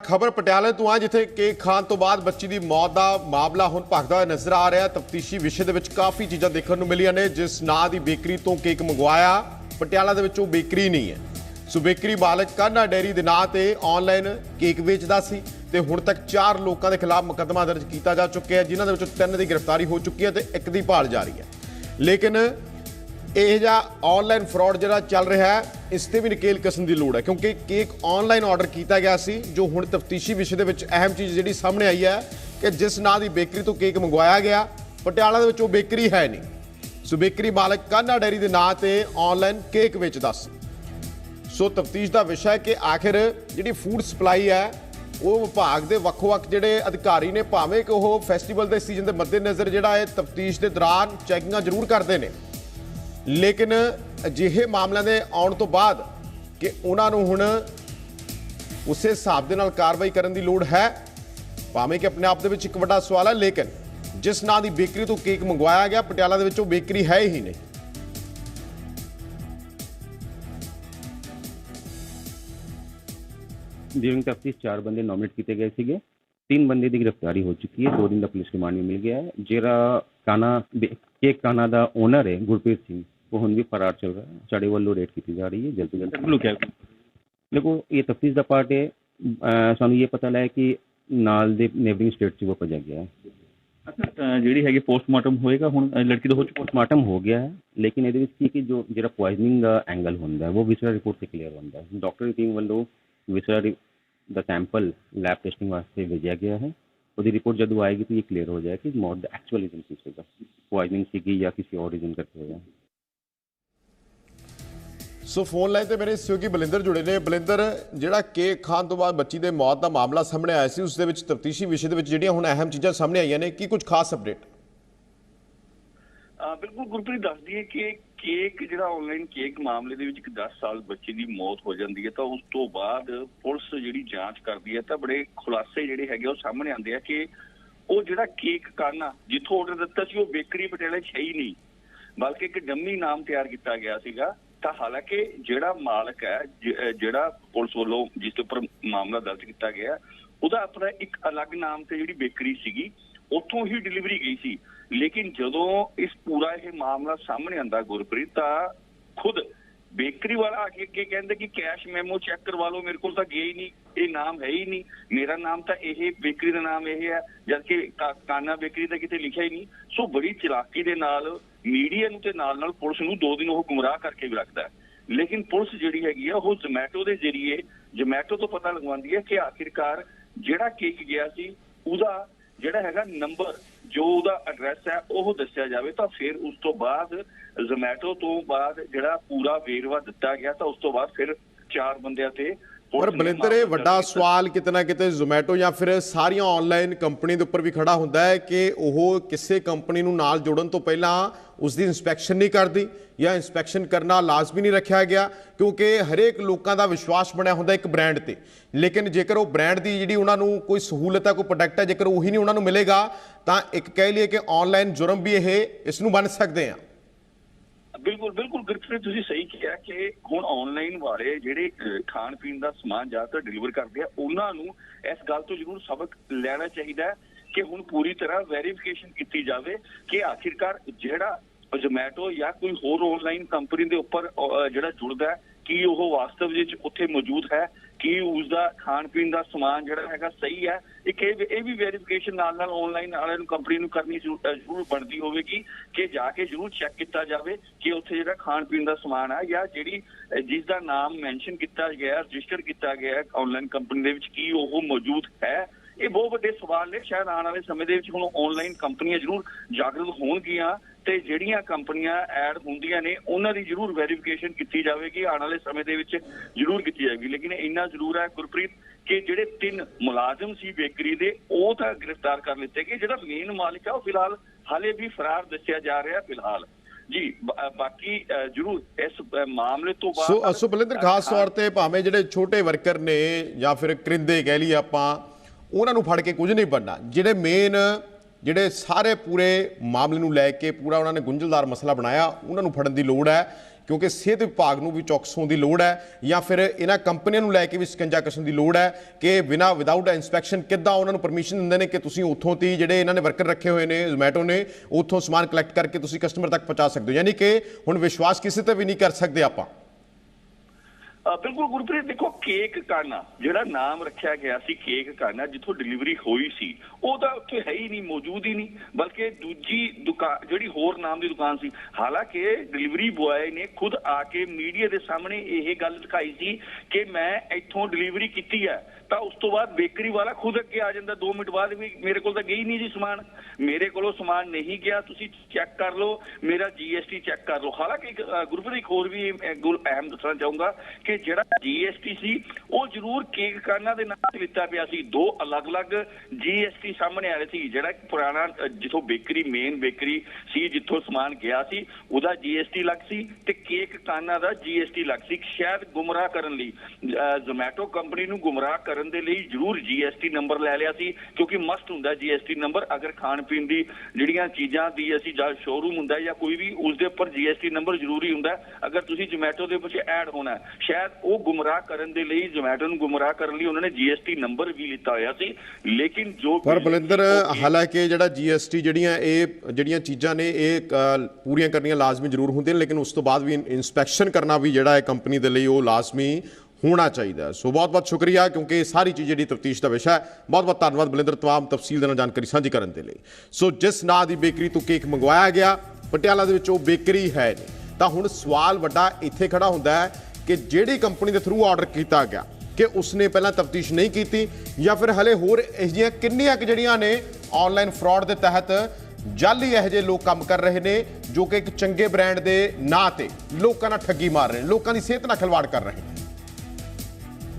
ਖਬਰ ਪਟਿਆਲੇ ਤੋਂ ਆ ਜਿੱਥੇ ਕੇਕ ਖਾਣ ਤੋਂ ਬਾਅਦ ਬੱਚੀ ਦੀ ਮੌਤ ਦਾ ਮਾਮਲਾ ਹੁਣ ਭਖਦਾ ਹੋਇਆ ਨਜ਼ਰ ਆ ਰਿਹਾ ਤਫਤੀਸ਼ੀ ਵਿਸ਼ੇ ਦੇ ਵਿੱਚ ਕਾਫੀ ਚੀਜ਼ਾਂ ਦੇਖਣ ਨੂੰ ਮਿਲੀਆਂ ਨੇ, ਜਿਸ ਨਾਂ ਦੀ ਬੇਕਰੀ ਤੋਂ ਕੇਕ ਮੰਗਵਾਇਆ। ਪਟਿਆਲਾ ਦੇ ਵਿੱਚ ਉਹ ਬੇਕਰੀ ਨਹੀਂ ਹੈ। ਸੋ ਬੇਕਰੀ ਮਾਲਕ ਕਾਨਾ ਡੈਰੀ ਦੇ ਨਾਂ ਤੇ ਆਨਲਾਈਨ ਕੇਕ ਵੇਚਦਾ ਸੀ ਤੇ ਹੁਣ ਤੱਕ 4 ਲੋਕਾਂ ਦੇ ਖਿਲਾਫ ਮੁਕੱਦਮਾ ਦਰਜ ਕੀਤਾ ਜਾ ਚੁੱਕਿਆ ਹੈ, ਜਿਨ੍ਹਾਂ ਦੇ ਵਿੱਚੋਂ ਤਿੰਨ ਦੀ ਗ੍ਰਿਫਤਾਰੀ ਹੋ ਚੁੱਕੀ ਹੈ ਤੇ ਇੱਕ ਦੀ ਭਾਲ ਜਾਰੀ ਹੈ। ਲੇਕਿਨ ਇਹ ਜਿਹਾ ਆਨਲਾਈਨ ਫਰਾਡ ਜਿਹੜਾ ਚੱਲ ਰਿਹਾ ਹੈ, ਇਸ ਤੇ ਵੀ ਨਕੇਲ ਕਸਣ ਦੀ ਲੋੜ ਹੈ, ਕਿਉਂਕਿ ਕੇਕ ਆਨਲਾਈਨ ਆਰਡਰ ਕੀਤਾ ਗਿਆ ਸੀ, ਜੋ ਹੁਣ ਤਫਤੀਸ਼ੀ ਵਿਸ਼ੇ ਦੇ ਵਿੱਚ ਅਹਿਮ ਚੀਜ਼ ਜਿਹੜੀ ਸਾਹਮਣੇ ਆਈ ਹੈ ਕਿ ਜਿਸ ਨਾਂ ਦੀ ਬੇਕਰੀ ਤੋਂ ਕੇਕ ਮੰਗਵਾਇਆ ਗਿਆ, ਪਟਿਆਲਾ ਦੇ ਵਿੱਚ ਉਹ ਬੇਕਰੀ ਹੈ ਨਹੀਂ। ਸੋ ਬੇਕਰੀ ਮਾਲਕ ਕਾਨਾ ਡੈਰੀ ਦੇ ਨਾਂ ਤੇ ਆਨਲਾਈਨ ਕੇਕ ਵੇਚਦਾ ਸੀ? ਸੋ ਤਫਤੀਸ਼ ਦਾ ਵਿਸ਼ਾ ਹੈ ਕਿ ਆਖਿਰ ਜਿਹੜੀ ਫੂਡ ਸਪਲਾਈ ਹੈ, ਉਹ ਵਿਭਾਗ ਦੇ ਵੱਖ-ਵੱਖ ਜਿਹੜੇ ਅਧਿਕਾਰੀ ਨੇ, ਭਾਵੇਂ ਕਿ ਉਹ ਫੈਸਟੀਵਲ ਦੇ ਸੀਜ਼ਨ ਦੇ ਮੱਦੇਨਜ਼ਰ ਜਿਹੜਾ ਹੈ ਤਫਤੀਸ਼ ਦੇ ਦੌਰਾਨ ਚੈਕਿੰਗਾਂ ਜ਼ਰੂਰ ਕਰਦੇ ਨੇ। ਲੇਕਿਨ ਅਜਿਹੇ ਮਾਮਲਿਆਂ ਦੇ ਆਉਣ ਤੋਂ ਬਾਅਦ ਕਿ ਉਹਨਾਂ ਨੂੰ ਹੁਣ ਉਸੇ ਹਿਸਾਬ ਦੇ ਨਾਲ ਕਾਰਵਾਈ ਕਰਨ ਦੀ ਲੋੜ ਹੈ, ਭਾਵੇਂ ਕਿ ਆਪਣੇ ਆਪ ਦੇ ਵਿੱਚ ਇੱਕ ਵੱਡਾ ਸਵਾਲ ਹੈ, ਲੇਕਿਨ ਜਿਸ ਨਾਂ ਦੀ ਬੇਕਰੀ ਤੋਂ ਕੇਕ ਮੰਗਵਾਇਆ ਗਿਆ, ਪਟਿਆਲਾ ਦੇ ਵਿੱਚ ਉਹ ਬੇਕਰੀ ਹੈ ਹੀ ਨਹੀਂ। ਡਿਊਰਿੰਗ ਤਫਤੀਸ਼ ਚਾਰ ਬੰਦੇ ਨੋਮੀਨੇਟ ਕੀਤੇ ਗਏ ਸੀਗੇ। ਤਿੰਨ ਬੰਦੇ ਦੀ ਗ੍ਰਿਫਤਾਰੀ ਹੋ ਚੁੱਕੀ ਹੈ ਦੋ ਦਿਨ ਦਾ ਪੁਲਿਸ ਰਿਮਾਂਡ ਵੀ ਮਿਲ ਗਿਆ ਹੈ ਜਿਹੜਾ ਕਾਨਾ ਕੇਕ ਕਾਨਾ ਦਾ ਓਨਰ ਹੈ ਗੁਰਪ੍ਰੀਤ ਸਿੰਘ ਉਹ ਹੁਣ ਵੀ ਫਰਾਰ ਚੱਲ ਰਿਹਾ ਹੈ ਸਾਡੇ ਵੱਲੋਂ ਰੇਡ ਕੀਤੀ ਜਾ ਰਹੀ ਹੈ ਜਲਦ ਤੋਂ ਜਲਦ ਲੁਕਿਆ ਦੇਖੋ ਇਹ ਤਫਤੀਸ਼ ਦਾ ਪਾਰਟ ਹੈ ਸਾਨੂੰ ਇਹ ਪਤਾ ਲੱਗਾ ਕਿ ਨਾਲ ਦੇ ਨੇਬਰਿੰਗ ਸਟੇਟ 'ਚ ਉਹ ਭੱਜਿਆ ਗਿਆ ਹੈ ਅੱਛਾ ਜਿਹੜੀ ਹੈਗੀ ਪੋਸਟਮਾਰਟਮ ਹੋਏਗਾ ਹੁਣ ਲੜਕੀ ਦਾ ਹੋ ਚੁੱਕਾ ਪੋਸਟਮਾਰਟਮ ਹੋ ਗਿਆ ਹੈ ਲੇਕਿਨ ਇਹਦੇ ਵਿੱਚ ਕੀ ਕਿ ਜੋ ਜਿਹੜਾ ਪੋਇਜ਼ਨਿੰਗ ਦਾ ਐਂਗਲ ਹੁੰਦਾ ਹੈ ਉਹ ਵਿਸਰਾ ਰਿਪੋਰਟ ਤੇ ਕਲੀਅਰ ਹੁੰਦਾ ਹੈ ਡਾਕਟਰ ਦੀ ਟੀਮ ਵੱਲੋਂ ਵਿਸਰਾ ਦਾ ਸੈਂਪਲ ਲੈਬ ਟੈਸਟਿੰਗ ਵਾਸਤੇ ਭੇਜਿਆ ਗਿਆ ਹੈ। ਉਹਦੀ ਰਿਪੋਰਟ ਜਦੋਂ ਆਏਗੀ ਤਾਂ ਇਹ ਕਲੀਅਰ ਹੋ ਜਾਏਗਾ ਕਿ ਮੌਤ ਦਾ ਐਕਚੁਅਲ ਰੀਜ਼ਨ ਕੀ ਸੀਗਾ। ਪੋਇਜ਼ਨਿੰਗ ਸੀਗੀ ਜਾਂ ਕਿਸੇ ਹੋਰ ਰੀਜ਼ਨ ਕਰਕੇ ਹੋਇਆ। ਸੋ ਫੋਨ ਲਾਈਨ ਤੇ ਮੇਰੇ ਸਹਿਯੋਗੀ ਬਲਿੰਦਰ ਜੁੜੇ ਨੇ। ਬਲਿੰਦਰ ਜਿਹੜਾ ਕੇਕ ਖਾਣ ਤੋਂ ਬਾਅਦ ਬੱਚੀ ਦੇ ਮੌਤ ਦਾ ਮਾਮਲਾ ਸਾਹਮਣੇ ਆਇਆ ਸੀ ਉਸ ਦੇ ਵਿੱਚ ਤਫਤੀਸ਼ੀ ਵਿਸ਼ੇ ਦੇ ਵਿੱਚ ਜਿਹੜੀਆਂ ਹੁਣ ਅਹਿਮ ਚੀਜ਼ਾਂ ਸਾਹਮਣੇ ਆਈਆਂ ਨੇ ਕੀ ਕੁਝ ਖਾਸ ਅਪਡੇਟ ਬਿਲਕੁਲ ਗੁਰਪ੍ਰੀਤ ਦੱਸਦੀ ਹੈ ਕਿ ਕੇਕ ਜਿਹੜਾ ਆਨਲਾਈਨ ਕੇਕ ਮਾਮਲੇ ਦੇ ਵਿੱਚ ਇੱਕ 10 ਸਾਲ ਬੱਚੇ ਦੀ ਮੌਤ ਹੋ ਜਾਂਦੀ ਹੈ ਤਾਂ ਉਸ ਤੋਂ ਬਾਅਦ ਪੁਲਿਸ ਜਿਹੜੀ ਜਾਂਚ ਕਰਦੀ ਹੈ ਤਾਂ ਬੜੇ ਖੁਲਾਸੇ ਜਿਹੜੇ ਹੈਗੇ ਉਹ ਸਾਹਮਣੇ ਆਉਂਦੇ ਆ ਕਿ ਉਹ ਜਿਹੜਾ ਕੇਕ ਕਰਨਾ ਜਿੱਥੋਂ ਆਰਡਰ ਦਿੱਤਾ ਸੀ ਉਹ ਬੇਕਰੀ ਪਟਿਆਲੇ 'ਚ ਹੈ ਹੀ ਨਹੀਂ। ਬਲਕਿ ਇੱਕ ਡੰਮੀ ਨਾਮ ਤਿਆਰ ਕੀਤਾ ਗਿਆ ਸੀਗਾ ਤਾਂ ਹਾਲਾਂਕਿ ਜਿਹੜਾ ਮਾਲਕ ਹੈ ਜਿਹੜਾ ਪੁਲਿਸ ਵੱਲੋਂ ਜਿਸ ਦੇ ਉੱਪਰ ਮਾਮਲਾ ਦਰਜ ਕੀਤਾ ਗਿਆ, ਉਹਦਾ ਆਪਣਾ ਇੱਕ ਅਲੱਗ ਨਾਮ ਤੇ ਜਿਹੜੀ ਬੇਕਰੀ ਸੀਗੀ, ਉੱਥੋਂ ਹੀ ਡਿਲੀਵਰੀ ਗਈ ਸੀ। ਲੇਕਿਨ ਜਦੋਂ ਇਸ ਪੂਰਾ ਇਹ ਮਾਮਲਾ ਸਾਹਮਣੇ ਆਂਦਾ ਗੁਰਪ੍ਰੀਤ, ਤਾਂ ਖੁਦ ਬੇਕਰੀ ਵਾਲਾ ਆ ਕੇ ਅੱਗੇ ਕਹਿੰਦੇ ਕਿ ਕੈਸ਼ ਮੈਮੋ ਚੈੱਕ ਕਰਵਾ ਲਓ, ਮੇਰੇ ਕੋਲ ਤਾਂ ਗਿਆ ਹੀ ਨਹੀਂ, ਇਹ ਨਾਮ ਹੈ ਹੀ ਨਹੀਂ। ਮੇਰਾ ਨਾਮ ਤਾਂ ਇਹ ਬੇਕਰੀ ਦਾ ਨਾਮ ਇਹ ਹੈ, ਜਦਕਿ ਕਾ- ਕਾਨਾ ਬੇਕਰੀ ਦਾ ਕਿਤੇ ਲਿਖਿਆ ਹੀ ਨਹੀਂ। ਸੋ ਬੜੀ ਚਲਾਕੀ ਦੇ ਨਾਲ ਮੀਡੀਆ ਨੂੰ ਤੇ ਨਾਲ ਨਾਲ ਪੁਲਿਸ ਨੂੰ ਦੋ ਦਿਨ ਉਹ ਗੁੰਮਰਾਹ ਕਰਕੇ ਵੀ ਰੱਖਦਾ ਹੈ। ਲੇਕਿਨ ਪੁਲਿਸ ਜਿਹੜੀ ਹੈਗੀ ਆ, ਉਹ ਜ਼ੋਮੈਟੋ ਦੇ ਜ਼ਰੀਏ ਜ਼ੋਮੈਟੋ ਤੋਂ ਪਤਾ ਲਗਵਾਉਂਦੀ ਹੈ ਕਿ ਆਖਿਰਕਾਰ ਜਿਹੜਾ ਕੇਕ ਗਿਆ ਸੀ, ਉਹਦਾ ਜਿਹੜਾ ਹੈਗਾ ਨੰਬਰ ਜੋ ਉਹਦਾ ਐਡਰੈਸ ਹੈ, ਉਹ ਦੱਸਿਆ ਜਾਵੇ ਤਾਂ ਫਿਰ ਉਸ ਤੋਂ ਬਾਅਦ ਜ਼ੋਮੈਟੋ ਤੋਂ ਬਾਅਦ ਜਿਹੜਾ ਪੂਰਾ ਵੇਰਵਾ ਦਿੱਤਾ ਗਿਆ ਤਾਂ ਉਸ ਤੋਂ ਬਾਅਦ ਫਿਰ ਚਾਰ ਬੰਦਿਆਂ ਤੇ ਪਰ ਬਲਿੰਦਰ ਇਹ ਵੱਡਾ। ਸਵਾਲ ਕਿਤੇ ਨਾ ਕਿਤੇ ਜ਼ੋਮੈਟੋ ਜਾਂ ਫਿਰ ਸਾਰੀਆਂ ਆਨਲਾਈਨ ਕੰਪਨੀ ਦੇ ਉੱਪਰ ਵੀ ਖੜਾ ਹੁੰਦਾ ਹੈ ਕਿ ਉਹ ਕਿਸੇ ਕੰਪਨੀ ਨੂੰ ਨਾਲ ਜੋੜਨ ਤੋਂ ਪਹਿਲਾਂ ਉਸ ਦੀ ਇਨਸਪੈਕਸ਼ਨ ਨਹੀਂ ਕਰਦੀ ਜਾਂ ਇਨਸਪੈਕਸ਼ਨ ਕਰਨਾ ਲਾਜ਼ਮੀ ਨਹੀਂ ਰੱਖਿਆ ਗਿਆ ਕਿਉਂਕਿ ਹਰੇਕ ਲੋਕਾਂ ਦਾ ਵਿਸ਼ਵਾਸ ਬਣਿਆ ਹੁੰਦਾ ਇੱਕ ਬ੍ਰਾਂਡ ਤੇ ਲੇਕਿਨ ਜੇਕਰ ਉਹ ਬ੍ਰਾਂਡ ਦੀ ਜਿਹੜੀ ਉਹਨਾਂ ਨੂੰ ਕੋਈ ਸਹੂਲਤ ਹੈ ਕੋਈ ਪ੍ਰੋਡਕਟ ਹੈ ਜੇਕਰ ਉਹੀ ਨਹੀਂ ਉਹਨਾਂ ਨੂੰ ਮਿਲੇਗਾ ਤਾਂ ਇੱਕ ਕਹਿ ਲਈਏ ਕਿ ਆਨਲਾਈਨ ਜੁਰਮ ਵੀ ਇਹ ਇਸ ਨੂੰ ਬਣ ਸਕਦੇ ਆ ਬਿਲਕੁਲ ਬਿਲਕੁਲ ਗੁਰਪ੍ਰੀਤ ਤੁਸੀਂ ਸਹੀ ਕਿਹਾ ਕਿ ਹੁਣ ਆਨਲਾਈਨ ਵਾਲੇ ਜਿਹੜੇ ਖਾਣ ਪੀਣ ਦਾ ਸਮਾਨ ਜ਼ਿਆਦਾਤਰ ਡਿਲੀਵਰ ਕਰਦੇ ਆ, ਉਹਨਾਂ ਨੂੰ ਇਸ ਗੱਲ ਤੋਂ ਜ਼ਰੂਰ ਸਬਕ ਲੈਣਾ ਚਾਹੀਦਾ ਕਿ ਹੁਣ ਪੂਰੀ ਤਰ੍ਹਾਂ ਵੈਰੀਫਿਕੇਸ਼ਨ ਕੀਤੀ ਜਾਵੇ ਕਿ ਆਖਿਰਕਾਰ ਜਿਹੜਾ ਜ਼ੋਮੈਟੋ ਜਾਂ ਕੋਈ ਹੋਰ ਆਨਲਾਈਨ ਕੰਪਨੀ ਦੇ ਉੱਪਰ ਜਿਹੜਾ ਜੁੜਦਾ ਹੈ, ਕੀ ਉਹ ਵਾਸਤਵ ਵਿੱਚ ਉੱਥੇ ਮੌਜੂਦ ਹੈ ਕਿ ਉਸ ਦਾ ਖਾਣ ਪੀਣ ਦਾ ਸਮਾਨ ਜਿਹੜਾ ਹੈਗਾ ਸਹੀ ਹੈ। ਇੱਕ ਇਹ ਵੀ ਵੈਰੀਫਿਕੇਸ਼ਨ ਨਾਲ ਨਾਲ ਆਨਲਾਈਨ ਵਾਲਿਆਂ ਨੂੰ ਕੰਪਨੀ ਨੂੰ ਕਰਨੀ ਜ਼ਰੂਰ ਜ਼ਰੂਰ ਬਣਦੀ ਹੋਵੇਗੀ ਕਿ ਜਾ ਕੇ ਜ਼ਰੂਰ ਚੈੱਕ ਕੀਤਾ ਜਾਵੇ ਕਿ ਉੱਥੇ ਜਿਹੜਾ ਖਾਣ ਪੀਣ ਦਾ ਸਮਾਨ ਹੈ ਜਾਂ ਜਿਹੜੀ ਅਹ ਜਿਸ ਦਾ ਨਾਮ ਮੈਂਸ਼ਨ ਕੀਤਾ ਗਿਆ ਰਜਿਸਟਰ ਕੀਤਾ ਗਿਆ ਆਨਲਾਈਨ ਕੰਪਨੀ ਦੇ ਵਿੱਚ ਕੀ ਉਹ ਮੌਜੂਦ ਹੈ। ਇਹ ਬਹੁਤ ਵੱਡੇ ਸਵਾਲ ਨੇ। ਸ਼ਾਇਦ ਆਉਣ ਵਾਲੇ ਸਮੇਂ ਦੇ ਵਿੱਚ ਹੁਣ ਆਨਲਾਈਨ ਕੰਪਨੀਆਂ ਜ਼ਰੂਰ ਜਾਗਰੂਕ ਹੋਣਗੀਆਂ। ਤੇ ਜਿਹੜੀਆਂ ਕੰਪਨੀਆਂ ਐਡ ਹੁੰਦੀਆਂ ਨੇ ਉਹਨਾਂ ਦੀ ਜ਼ਰੂਰ ਵੈਰੀਫਿਕੇਸ਼ਨ ਕੀਤੀ ਜਾਵੇਗੀ ਆਉਣ ਵਾਲੇ ਸਮੇਂ ਦੇ ਵਿੱਚ ਜ਼ਰੂਰ ਕੀਤੀ ਜਾਵੇਗੀ। ਲੇਕਿਨ ਇੰਨਾ ਜ਼ਰੂਰ ਹੈ ਗੁਰਪ੍ਰੀਤ ਕਿ ਜਿਹੜੇ ਤਿੰਨ ਮੁਲਾਜ਼ਮ ਸੀ ਬੇਕਰੀ ਦੇ ਉਹ ਤਾਂ ਗ੍ਰਿਫਤਾਰ ਕਰ ਲਿੱਤੇ ਗਏ। ਜਿਹੜਾ ਮੇਨ ਮਾਲਿਕ ਹੈ ਉਹ ਫਿਲਹਾਲ ਹਾਲੇ ਵੀ ਫਰਾਰ ਦੱਸਿਆ ਜਾ ਰਿਹਾ ਫਿਲਹਾਲ। ਜੀ ਬਾਕੀ ਜ਼ਰੂਰ ਇਸ ਮਾਮਲੇ ਤੋਂ ਬਾਅਦ ਸੋ ਅਸੋ ਬਲਿੰਦਰ ਖਾਸ ਤੌਰ ਤੇ ਭਾਵੇਂ ਜਿਹੜੇ ਛੋਟੇ ਵਰਕਰ ਨੇ ਜਾਂ ਫਿਰ ਕਰਿੰਦੇ ਕਹਿ ਲਈ ਆਪਾਂ ਉਹਨਾਂ ਨੂੰ ਫੜ ਕੇ ਕੁਝ ਨਹੀਂ ਬਣਨਾ। ਜਿਹੜੇ ਮੇਨ ਜਿਹੜੇ ਸਾਰੇ ਪੂਰੇ ਮਾਮਲੇ ਨੂੰ ਲੈ ਕੇ ਪੂਰਾ ਉਹਨਾਂ ਨੇ ਗੁੰਝਲਦਾਰ ਮਸਲਾ ਬਣਾਇਆ, ਉਹਨਾਂ ਨੂੰ ਫੜਨ ਦੀ ਲੋੜ ਹੈ, ਕਿਉਂਕਿ ਸਿਹਤ ਵਿਭਾਗ ਨੂੰ ਵੀ ਚੌਕਸ ਹੋਣ ਦੀ ਲੋੜ ਹੈ, ਜਾਂ ਫਿਰ ਇਹਨਾਂ ਕੰਪਨੀਆਂ ਨੂੰ ਲੈ ਕੇ ਵੀ ਸਕੰਜਾ ਕਸਣ ਦੀ ਲੋੜ ਹੈ ਕਿ ਬਿਨਾ ਵਿਦਆਊਟ ਇਨਸਪੈਕਸ਼ਨ ਕਿੱਦਾਂ ਉਹਨਾਂ ਨੂੰ ਪਰਮਿਸ਼ਨ ਦਿੰਦੇ ਨੇ ਕਿ ਤੁਸੀਂ ਉੱਥੋਂ ਤੀ ਜਿਹੜੇ ਇਹਨਾਂ ਨੇ ਵਰਕਰ ਰੱਖੇ ਹੋਏ ਨੇ ਜ਼ੋਮੈਟੋ ਨੇ, ਉੱਥੋਂ ਸਮਾਨ ਕਲੈਕਟ ਕਰਕੇ ਤੁਸੀਂ ਕਸਟਮਰ ਤੱਕ ਪਹੁੰਚਾ ਸਕਦੇ ਹੋ। ਯਾਨੀ ਕਿ ਹੁਣ ਵਿਸ਼ਵਾਸ ਕਿਸੇ ਤੇ ਵੀ ਨਹੀਂ ਕਰ ਸਕਦੇ ਆਪਾਂ। ਬਿਲਕੁਲ ਗੁਰਪ੍ਰੀਤ ਦੇਖੋ ਕੇਕ ਕਾਨਾ ਜਿਹੜਾ ਨਾਮ ਰੱਖਿਆ ਗਿਆ ਸੀ ਕੇਕ ਕਾਨਾ ਜਿੱਥੋਂ ਡਿਲੀਵਰੀ ਹੋਈ ਸੀ ਉਹ ਤਾਂ ਉੱਥੇ ਹੈ ਹੀ ਨਹੀਂ ਮੌਜੂਦ ਹੀ ਨਹੀਂ ਬਲਕਿ ਦੂਜੀ ਦੁਕਾਨ ਜਿਹੜੀ ਹੋਰ ਨਾਮ ਦੀ ਦੁਕਾਨ ਸੀ ਹਾਲਾਂਕਿ ਡਿਲੀਵਰੀ ਬੁਆਏ ਨੇ ਖੁਦ ਆ ਕੇ ਮੀਡੀਆ ਦੇ ਸਾਹਮਣੇ ਇਹ ਗੱਲ ਦਿਖਾਈ ਸੀ ਕਿ ਮੈਂ ਇੱਥੋਂ ਡਿਲੀਵਰੀ ਕੀਤੀ ਹੈ ਤਾਂ ਉਸ ਤੋਂ ਬਾਅਦ ਬੇਕਰੀ ਵਾਲਾ ਖੁਦ ਅੱਗੇ ਆ ਜਾਂਦਾ 2 ਮਿੰਟ ਬਾਅਦ ਵੀ ਮੇਰੇ ਕੋਲ ਤਾਂ ਗਈ ਨਹੀਂ ਜੀ ਸਮਾਨ ਮੇਰੇ ਕੋਲੋਂ ਸਮਾਨ ਨਹੀਂ ਗਿਆ ਤੁਸੀਂ ਚੈੱਕ ਕਰ ਲਓ ਮੇਰਾ ਜੀਐਸਟੀ ਚੈੱਕ ਕਰ ਲਓ ਹਾਲਾਂਕਿ ਗੁਰਪ੍ਰੀਤ ਇੱਕ ਹੋਰ ਵੀ ਅ, ਗੁਰ ਅਹਿਮ ਦੱਸਣਾ ਚਾਹੂੰਗਾ ਕਿ ਜਿਹੜਾ ਜੀਐਸਟੀ ਸੀ, ਉਹ ਜ਼ਰੂਰ ਕੇਕ ਕਾਨਾ ਦੇ ਨਾਂ ਤੇ ਲਿੱਤਾ ਪਿਆ ਸੀ। ਦੋ ਅਲੱਗ-ਅਲੱਗ ਜੀਐਸਟੀ ਸਾਹਮਣੇ ਆ ਰਹੇ ਸੀ। ਜਿਹੜਾ ਪੁਰਾਣਾ ਜਿੱਥੋਂ ਬੇਕਰੀ ਮੇਨ ਬੇਕਰੀ ਸੀ, ਜਿੱਥੋਂ ਸਮਾਨ ਗਿਆ ਸੀ, ਉਹਦਾ ਜੀਐਸਟੀ ਲੱਗ ਸੀ ਤੇ ਕੇਕ ਕਾਨਾ ਦਾ ਜੀਐਸਟੀ ਲੱਗ ਸੀ। ਸ਼ਾਇਦ ਗੁੰਮਰਾਹ ਕਰਨ ਲਈ ਜ਼ੋਮੈਟੋ ਕੰਪਨੀ ਨੂੰ ਗੁੰਮਰਾਹ ਕਰਨ ਦੇ ਲਈ ਜ਼ਰੂਰ ਜੀਐਸਟੀ ਨੰਬਰ ਲੈ ਲਿਆ ਸੀ, ਕਿਉਂਕਿ ਮਸਟ ਹੁੰਦਾ ਜੀਐਸਟੀ ਨੰਬਰ। ਅਗਰ ਖਾਣ ਪੀਣ ਦੀ ਜਿਹੜੀਆਂ ਚੀਜ਼ਾਂ ਦੀ ਅਸੀਂ ਜਾਂ ਸ਼ੋਰੂਮ ਹੁੰਦਾ ਜਾਂ ਕੋਈ ਵੀ ਉਸ ਦੇ ਉੱਪਰ ਜੀਐਸਟੀ ਨੰਬਰ ਜ਼ਰੂਰੀ ਹੁੰਦਾ। ਅਗਰ ਤੁਸੀਂ ਜ਼ੋਮੈਟੋ ਦੇ ਵਿੱਚ ਐਡ ਹੋਣਾ, ਸ਼ਾਇਦ ਉਹ ਗੁੰਮਰਾਹ ਕਰਨ ਦੇ ਲਈ ਜ਼ੋਮੈਟੋ ਨੂੰ ਗੁੰਮਰਾਹ ਕਰਨ ਲਈ ਉਹਨਾਂ ਨੇ ਜੀਐਸਟੀ ਨੰਬਰ ਵੀ ਲਿੱਤਾ ਹੋਇਆ ਸੀ। ਲੇਕਿਨ ਜੋ ਪਰ ਬਲਿੰਦਰ ਹਾਲਾਂਕਿ ਜਿਹੜਾ ਜੀਐਸਟੀ ਜਿਹੜੀਆਂ ਇਹ ਜਿਹੜੀਆਂ ਚੀਜ਼ਾਂ ਨੇ ਇਹ ਪੂਰੀਆਂ ਕਰਨੀਆਂ ਲਾਜ਼ਮੀ ਜ਼ਰੂਰ ਹੁੰਦੀਆਂ ਲੇਕਿਨ ਉਸ ਤੋਂ ਬਾਅਦ ਵੀ ਇਨਸਪੈਕਸ਼ਨ ਕਰਨਾ ਵੀ ਜਿਹੜਾ ਹੈ ਕੰਪਨੀ ਦੇ ਲਈ ਉਹ ਲਾਜ਼ਮੀ ਹੋਣਾ ਚਾਹੀਦਾ। ਸੋ ਬਹੁਤ ਬਹੁਤ ਸ਼ੁਕਰੀਆ ਕਿਉਂਕਿ ਇਹ ਸਾਰੀ ਚੀਜ਼ ਜਿਹੜੀ ਤਫਤੀਸ਼ ਦਾ ਵਿਸ਼ਾ ਹੈ। ਬਹੁਤ ਬਹੁਤ ਧੰਨਵਾਦ ਬਲਿੰਦਰ ਤਮਾਮ ਤਫਸੀਲ ਦੇ ਨਾਲ ਜਾਣਕਾਰੀ ਸਾਂਝੀ ਕਰਨ ਦੇ ਲਈ। ਸੋ ਜਿਸ ਨਾਂ ਦੀ ਬੇਕਰੀ ਤੋਂ ਕੇਕ ਮੰਗਵਾਇਆ ਗਿਆ ਪਟਿਆਲਾ ਦੇ ਵਿੱਚ ਉਹ ਬੇਕਰੀ ਹੈ ਤਾਂ ਹੁਣ ਸਵਾਲ ਵੱਡਾ ਇੱਥੇ ਖੜਾ ਹੁੰਦਾ ਹੈ ਕਿ ਜਿਹੜੀ ਕੰਪਨੀ ਦੇ ਥਰੂ ਆਰਡਰ ਕੀਤਾ ਗਿਆ, ਕਿ ਉਸਨੇ ਪਹਿਲਾਂ ਤਫਤੀਸ਼ ਨਹੀਂ ਕੀਤੀ ਜਾਂ ਫਿਰ ਹਲੇ ਹੋਰ ਇਹ ਜਿਹੀਆਂ ਕਿੰਨੀਆਂ ਕੁ ਜਿਹੜੀਆਂ ਨੇ ਆਨਲਾਈਨ ਫਰਾਡ ਦੇ ਤਹਿਤ ਜਾਲੀ ਇਹੋ ਜਿਹੇ ਲੋਕ ਕੰਮ ਕਰ ਰਹੇ ਨੇ, ਜੋ ਕਿ ਇੱਕ ਚੰਗੇ ਬ੍ਰਾਂਡ ਦੇ ਨਾਂ ਤੇ ਲੋਕਾਂ ਨਾਲ ਠੱਗੀ ਮਾਰ ਰਹੇ ਨੇ, ਲੋਕਾਂ ਦੀ ਸਿਹਤ ਨਾਲ ਖਿਲਵਾੜ ਕਰ ਰਹੇ ਨੇ।